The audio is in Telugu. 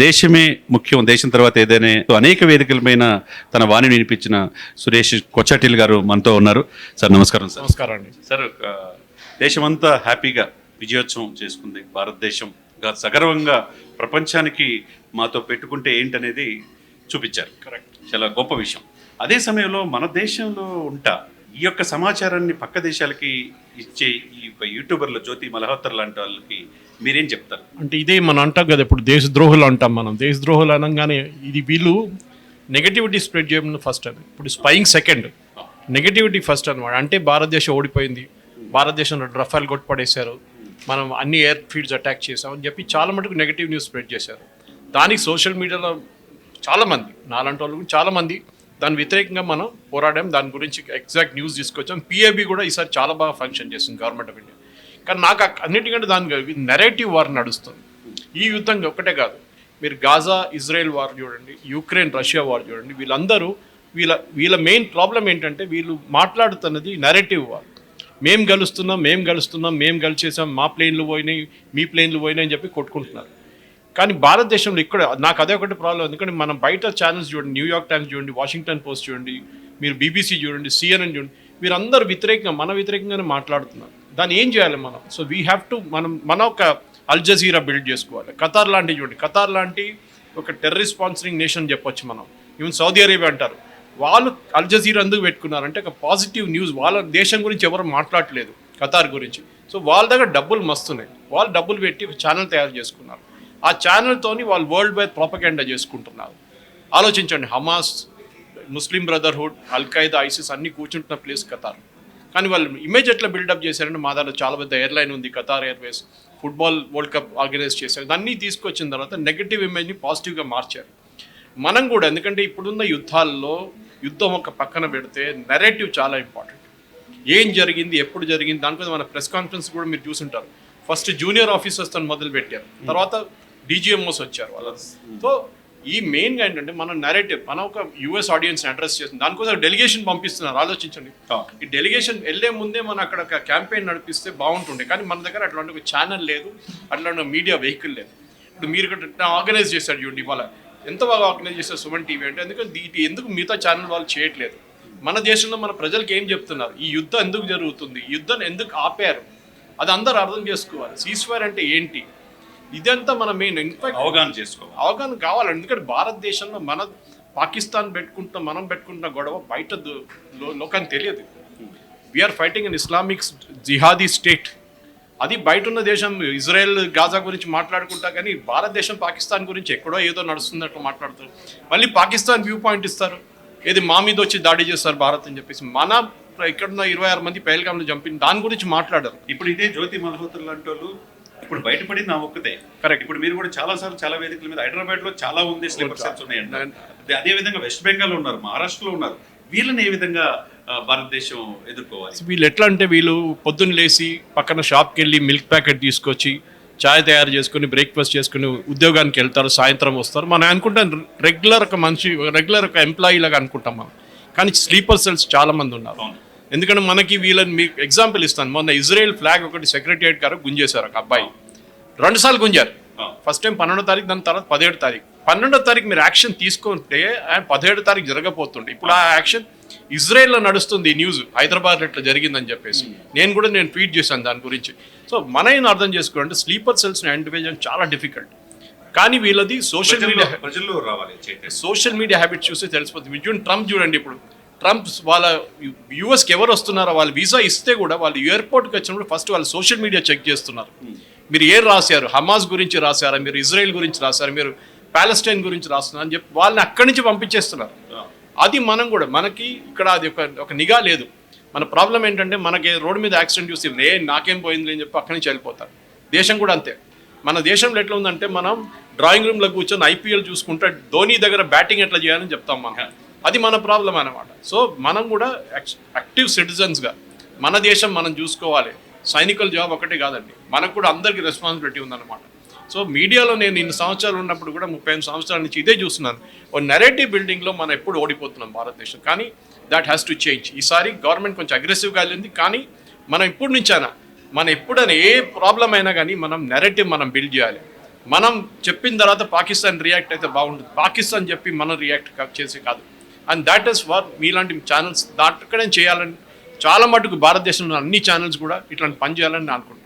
దేశమే ముఖ్యం దేశం తర్వాత ఏదైనా అనేక వేదికలపైన తన వాణిని వినిపించిన సురేష్ కొచ్చాటిల్ గారు మనతో ఉన్నారు. సార్ నమస్కారం సార్. నమస్కారం అండి. సార్ దేశమంతా హ్యాపీగా విజయోత్సవం చేసుకుంది. భారతదేశం గా సగర్వంగా ప్రపంచానికి మాతో పెట్టుకుంటే ఏంటనేది చూపించారు. కరెక్ట్. చాలా గొప్ప విషయం. అదే సమయంలో మన దేశంలో ఉంటా ఈ యొక్క సమాచారాన్ని పక్క దేశాలకి ఇచ్చే ఈ యూట్యూబర్ల జ్యోతి మల్హోత్ర లాంటి వాళ్ళకి మీరేం చెప్తారు? అంటే ఇదే మనం అంటాం కదా ఇప్పుడు దేశద్రోహులు అంటాం మనం. దేశద్రోహులు అనగానే ఇది వీళ్ళు నెగటివిటీ స్ప్రెడ్ చేయడం ఫస్ట్ అని ఇప్పుడు స్పైయింగ్ సెకండ్ నెగటివిటీ ఫస్ట్ అనమాట అంటే భారతదేశం ఓడిపోయింది. భారతదేశంలో రఫాల్ కొట్టుపడేశారు మనం అన్ని ఎయిర్ ఫీల్డ్స్ అటాక్ చేసాం అని చెప్పి చాలా మటుకు నెగటివ్ న్యూస్ స్ప్రెడ్ చేశారు. దానికి సోషల్ మీడియాలో చాలామంది నాలంటి వాళ్ళు చాలామంది దాని వ్యతిరేకంగా మనం పోరాడాం. దాని గురించి ఎగ్జాక్ట్ న్యూస్ తీసుకొచ్చాం. పిఏబి కూడా ఈసారి చాలా బాగా ఫంక్షన్ చేస్తుంది గవర్నమెంట్ ఆఫ్ ఇండియా కానీ నాకు అన్నిటికంటే దాని నెరేటివ్ వార్ నడుస్తుంది. ఈ యుద్ధం ఒకటే కాదు. మీరు గాజా ఇజ్రాయెల్ వార్ చూడండి యుక్రెయిన్ రష్యా వార్ చూడండి వీళ్ళందరూ వీళ్ళ వీళ్ళ మెయిన్ ప్రాబ్లం ఏంటంటే వీళ్ళు మాట్లాడుతున్నది నెరేటివ్ వార్ మేం గెలుస్తున్నాం మేము గెలుస్తున్నాం మేము గెలిచేసాం మా ప్లేన్లు పోయినాయి మీ ప్లేన్లు పోయినాయి అని చెప్పి కొట్టుకుంటున్నారు. కానీ భారతదేశంలో ఇక్కడ నాకు అదే ఒకటి ప్రాబ్లం ఎందుకంటే మనం బయట ఛానల్స్ చూడండి న్యూయార్క్ టైమ్స్ చూడండి వాషింగ్టన్ పోస్ట్ చూడండి మీరు బీబీసీ చూడండి సిఎన్ఎన్ చూడండి వీరందరూ వ్యతిరేకంగా మన వ్యతిరేకంగానే మాట్లాడుతున్నారు. దాన్ని ఏం చేయాలి మనం? సో వీ హ్యావ్ టు మనం మన ఒక అల్ జజీరా బిల్డ్ చేసుకోవాలి. ఖతార్ లాంటి చూడండి ఖతార్ లాంటి ఒక టెర్రరిస్ట్ స్పాన్సరింగ్ నేషన్ చెప్పొచ్చు మనం. ఈవెన్ సౌదీ అరేబియా అంటారు. వాళ్ళు అల్ జజీరా ఎందుకు పెట్టుకున్నారంటే ఒక పాజిటివ్ న్యూస్ వాళ్ళ దేశం గురించి ఎవరు మాట్లాడలేదు ఖతార్ గురించి. సో వాళ్ళ దగ్గర డబ్బులు మస్తున్నాయి. వాళ్ళు డబ్బులు పెట్టి ఒక ఛానల్ తయారు చేసుకున్నారు. ఆ ఛానల్తోని వాళ్ళు వరల్డ్ వైడ్ ప్రాపగెండా చేసుకుంటున్నారు. ఆలోచించండి Hamas Muslim Brotherhood Al Qaeda ISIS అన్ని కూర్చుంటున్న ప్లేస్ ఖతార్ కానీ వాళ్ళు ఇమేజ్ ఎట్లా బిల్డప్ చేశారంటే మా దాంట్లో చాలా పెద్ద ఎయిర్లైన్ ఉంది Qatar Airways football world cup organise చేశారు. దాన్ని తీసుకొచ్చిన తర్వాత నెగటివ్ ఇమేజ్ని పాజిటివ్గా మార్చారు. మనం కూడా ఎందుకంటే ఇప్పుడున్న యుద్ధాల్లో యుద్ధం ఒక పక్కన పెడితే నెరేటివ్ చాలా ఇంపార్టెంట్ ఏం జరిగింది ఎప్పుడు జరిగింది దానికోసం మన ప్రెస్ కాన్ఫరెన్స్ కూడా మీరు చూసుంటారు. ఫస్ట్ జూనియర్ ఆఫీసర్స్తో మొదలు పెట్టారు తర్వాత డీజీఎంఓస్ వచ్చారు వాళ్ళ సో ఈ మెయిన్గా ఏంటంటే మన నెరేటివ్ మన ఒక యుఎస్ ఆడియన్స్ అడ్రస్ చేస్తుంది దానికోసం డెలిగేషన్ పంపిస్తున్నారు. ఆలోచించండి. ఈ డెలిగేషన్ వెళ్ళే ముందే మనం అక్కడ ఒక క్యాంపెయిన్ నడిపిస్తే బాగుంటుండే. కానీ మన దగ్గర అట్లాంటి ఒక ఛానల్ లేదు. అట్లాంటి మీడియా వెహికల్ లేదు. ఇప్పుడు మీరు ఇక్కడ ఆర్గనైజ్ చేశారు చూడండి ఇవాళ. ఎంత బాగా ఆర్గనైజ్ చేస్తారు సుమన్ టీవీ అంటే ఎందుకంటే ఇది ఎందుకు మిగతా ఛానల్ వాళ్ళు చేయట్లేదు? మన దేశంలో మన ప్రజలకు ఏం చెప్తున్నారు? ఈ యుద్ధం ఎందుకు జరుగుతుంది? యుద్ధం ఎందుకు ఆపారు? అది అందరూ అర్థం చేసుకోవాలి. సీస్ఫైర్ అంటే ఏంటి? ఇదంతా మన మెయిన్ ఇన్ఫాక్ట్ అవగాహన చేసుకోవాలి. అవగాహన కావాలి. ఎందుకంటే భారతదేశంలో మన పాకిస్తాన్ పెట్టుకుంటున్న మనం పెట్టుకుంటున్న గొడవ బయట లోకానికి తెలియదు. We are fighting in Islamic jihadi state అది బయట ఉన్న దేశం ఇజ్రాయెల్ గాజా గురించి మాట్లాడుకుంటా కానీ భారతదేశం పాకిస్తాన్ గురించి ఎక్కడో ఏదో నడుస్తున్నట్టు మాట్లాడతారు మళ్ళీ పాకిస్తాన్ వ్యూ పాయింట్ ఇస్తారు. ఏది మా మీద వచ్చి దాడి చేస్తారు భారత్ అని చెప్పేసి. మన ఇక్కడున్న ఇరవై ఆరు మంది పైల్గామ్లు చంపిన దాని గురించి మాట్లాడరు. ఇప్పుడు ఇదే జ్యోతి మల్హోత్ర లాంటి వాళ్ళు ఇప్పుడు బయటపడింది నా ఒక్కతే. Correct. ఇప్పుడు మీరు కూడా చాలా సార్లు చాలా వేదికల మీద హైదరాబాద్లో చాలా ఉంది స్లీపర్ సెల్స్ ఉన్నాయండి అదే- విధంగా వెస్ట్ బెంగాల్ ఉన్నారు మహారాష్ట్రలో ఉన్నారు. వీళ్ళని ఏ విధంగా భారతదేశం ఎదుర్కోవాలి? వీళ్ళు ఎట్లా అంటే వీళ్ళు పొద్దున్న లేచి పక్కన షాప్కి వెళ్ళి మిల్క్ ప్యాకెట్ తీసుకొచ్చి చాయ్ తయారు చేసుకుని బ్రేక్ఫాస్ట్ చేసుకుని ఉద్యోగానికి వెళ్తారు సాయంత్రం వస్తారు. మనం అనుకుంటాం రెగ్యులర్ ఒక మనిషి రెగ్యులర్ ఒక ఎంప్లాయీ లాగా అనుకుంటాం మనం. కానీ స్లీపర్ సెల్స్ చాలా మంది ఉన్నారు. ఎందుకంటే మనకి వీళ్ళని మీకు ఎగ్జాంపుల్ ఇస్తాను. మొన్న ఇజ్రాయెల్ ఫ్లాగ్ ఒకటి సెక్రటరియట్ గారు గుంజేశారు ఒక అబ్బాయి. రెండు సార్లు గుంజారు. ఫస్ట్ టైం పన్నెండో తారీఖు దాని తర్వాత పదిహేడు తారీఖు. పన్నెండో తారీఖు మీరు యాక్షన్ తీసుకుంటే ఆయన పదిహేడు తారీఖు జరగబోతుండే. ఇప్పుడు ఆ యాక్షన్ ఇజ్రాయెల్లో నడుస్తుంది ఈ న్యూస్ హైదరాబాద్ ఇట్లా జరిగిందని చెప్పేసి. నేను కూడా నేను ట్వీట్ చేశాను దాని గురించి. సో మన ఏం అర్థం చేసుకోవాలంటే స్లీపర్ సెల్స్ని ఐడెంటిఫై చేయడం చాలా డిఫికల్ట్ కానీ వీళ్ళది సోషల్ మీడియా ప్రజల్లో రావాలి చైతన్యం. సోషల్ మీడియా హ్యాబిట్స్ చూస్తే తెలిసిపోతుంది. ట్రంప్ చూడండి ఇప్పుడు. ట్రంప్ వాళ్ళ యూఎస్కి ఎవరు వస్తున్నారో వాళ్ళు వీసా ఇస్తే కూడా వాళ్ళు ఎయిర్పోర్ట్కి వచ్చినప్పుడు ఫస్ట్ వాళ్ళు సోషల్ మీడియా చెక్ చేస్తున్నారు. మీరు ఏం రాశారు? హమాస్ గురించి రాశారా? మీరు ఇజ్రాయెల్ గురించి రాశారు? మీరు పాలస్టైన్ గురించి రాస్తున్నారు అని చెప్పి వాళ్ళని అక్కడి నుంచి పంపించేస్తున్నారు. అది మనం కూడా మనకి ఇక్కడ అది ఒక ఒక నిఘా లేదు. మన ప్రాబ్లం ఏంటంటే మనకి రోడ్డు మీద యాక్సిడెంట్ చూసి రే నాకేం పోయింది అని చెప్పి అక్కడి నుంచి వెళ్ళిపోతారు. దేశం కూడా అంతే. మన దేశంలో ఎట్లా ఉందంటే మనం డ్రాయింగ్ రూమ్లో కూర్చొని ఐపీఎల్ చూసుకుంటే ధోని దగ్గర బ్యాటింగ్ ఎట్లా చేయాలని చెప్తాం మనం. అది మన ప్రాబ్లం అనమాట సో మనం కూడా యాక్టివ్ సిటిజన్స్గా మన దేశం మనం చూసుకోవాలి. సైనికుల జాబ్ ఒకటే కాదండి. మనకు కూడా అందరికీ రెస్పాన్సిబిలిటీ ఉందన్నమాట. సో మీడియాలో నేను ఇన్ని సంవత్సరాలు ఉన్నప్పుడు కూడా ముప్పై ఐదు సంవత్సరాల నుంచి ఇదే చూస్తున్నాను. ఓ నెరేటివ్ బిల్డింగ్లో మనం ఎప్పుడు ఓడిపోతున్నాం భారతదేశం. కానీ దాట్ హ్యాస్ టు చేంజ్ ఈసారి గవర్నమెంట్ కొంచెం అగ్రెసివ్గా వెళ్ళింది. కానీ మనం ఇప్పుడు నుంచైనా మనం ఎప్పుడైనా ఏ ప్రాబ్లం అయినా కానీ మనం నెరేటివ్ మనం బిల్డ్ చేయాలి. మనం చెప్పిన తర్వాత పాకిస్తాన్ రియాక్ట్ అయితే బాగుంటుంది. పాకిస్తాన్ చెప్పి మనం రియాక్ట్ చేసి కాదు. అండ్ దాట్ ఈస్ వాట్ మీలాంటి ఛానల్స్ దాటక్కడే చేయాలని చాలా మటుకు భారతదేశంలో అన్ని ఛానల్స్ కూడా ఇట్లాంటి పని చేయాలని అనుకుంటున్నాను.